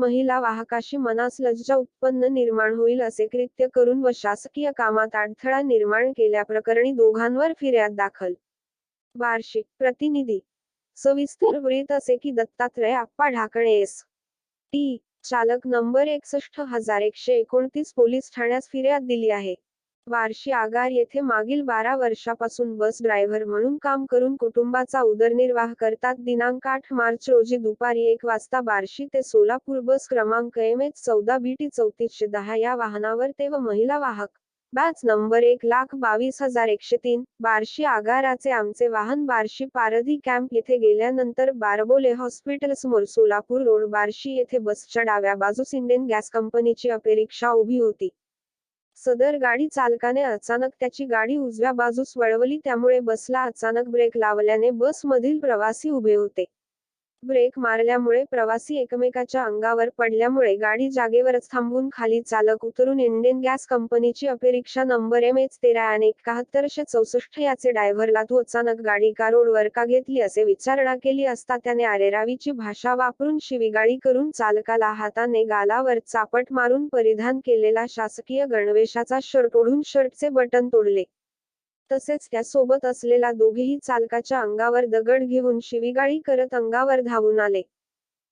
महिला वाहकाशी मनास लज्जा उत्पन्न निर्माण होईल असे कृत्य करून व शासकीय कामात अडथळा निर्माण केल्याप्रकरणी दोघांवर फिर्याद दाखल. वार्षिक प्रतिनिधी. सविस्तर वृत्त असे की दत्तात्रय आप्पा ढाकणे एस. टी. चालक नंबर एकसष्ट हजार एकशे एकोणतीस पोलीस ठाण्यास फिर्याद दिली आहे. वार्षी आगार येथे मागील बारा वर्षापासून बस ड्रायव्हर म्हणून काम करून कुटुंबाचा उदरनिर्वाह करतात. दिनांक आठ मार्च रोजी दुपारी एक वाजता बार्शी ते सोलापूर बस क्रमांक एम एच चौदा बीटी चौतीसशे दहा या वाहनावर ते व महिला वाहक. बॅच नंबर एक लाख बावीस हजार एकशे तीन. बार्शी आगाराचे आमचे वाहन बार्शी पारधी कॅम्प येथे गेल्यानंतर बारबोले हॉस्पिटल समोर सोलापूर रोड बार्शी येथे बसच्या डाव्या बाजूस इंडियन गॅस कंपनीची अपेरिक्षा उभी होती. सदर गाडी चालकाने अचानक त्याची गाडी उजव्या बाजूस वळवली त्यामुळे बसला अचानक ब्रेक लावल्याने बस मधील प्रवासी उभे होते. ब्रेक मारल्यामुळे प्रवासी एकमेकाच्या अंगावर पडल्यामुळे गाडी जागेवरच थांबून खाली चालक उतरून इंडियन गॅस कंपनीची अपेरिक्षा नंबर एम एच तेरा आणि एकाहत्तरशे चौसष्ट याचे डायव्हरला तू अचानक गाडी का रोडवर का घेतली असे विचारणा केली असता त्याने आरेरावीची भाषा वापरून शिवीगाळी करून चालकाला हाताने गालावर चापट मारून परिधान केलेला शासकीय गणवेशाचा शर्ट ओढून शर्टचे बटन तोडले. तसेच त्यासोबत असलेला दोघेही चालकाच्या अंगावर दगड घेऊन शिवीगाळी करत अंगावर धावून आले.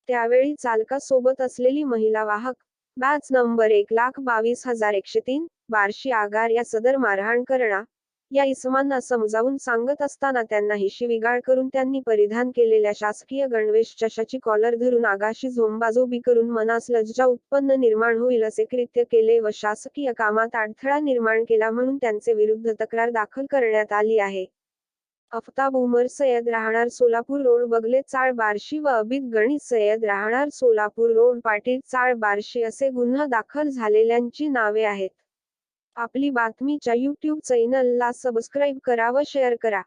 त्यावेळी चालकासोबत असलेली महिला वाहक बॅच नंबर एक लाख बावीस हजार एकशे तीन बार्शी आगार या सदर मारहाण करणा या इसमांना समजावून सांगत असताना त्यांनाही शिवीगाळ करून त्यांनी परिधान केलेल्या शासकीय गणवेश चषाची कॉलर धरून आगाशी झोंबाझोबी करून मनास लज्जा उत्पन्न निर्माण होईल असे कृत्य केले व शासकीय कामात अडथळा निर्माण केला म्हणून त्यांचे विरुद्ध तक्रार दाखल करण्यात आली आहे. अफताब उमर सय्यद राहणार सोलापूर रोड बगले चाळ बार्शी व अबित गणित सय्यद राहणार सोलापूर रोड पाटील चाळ बार्शी असे गुन्हा दाखल झालेल्यांची नावे आहेत. आपली बातमीच्या यूट्यूब चॅनलला सबस्क्राईब करा व शेअर करा.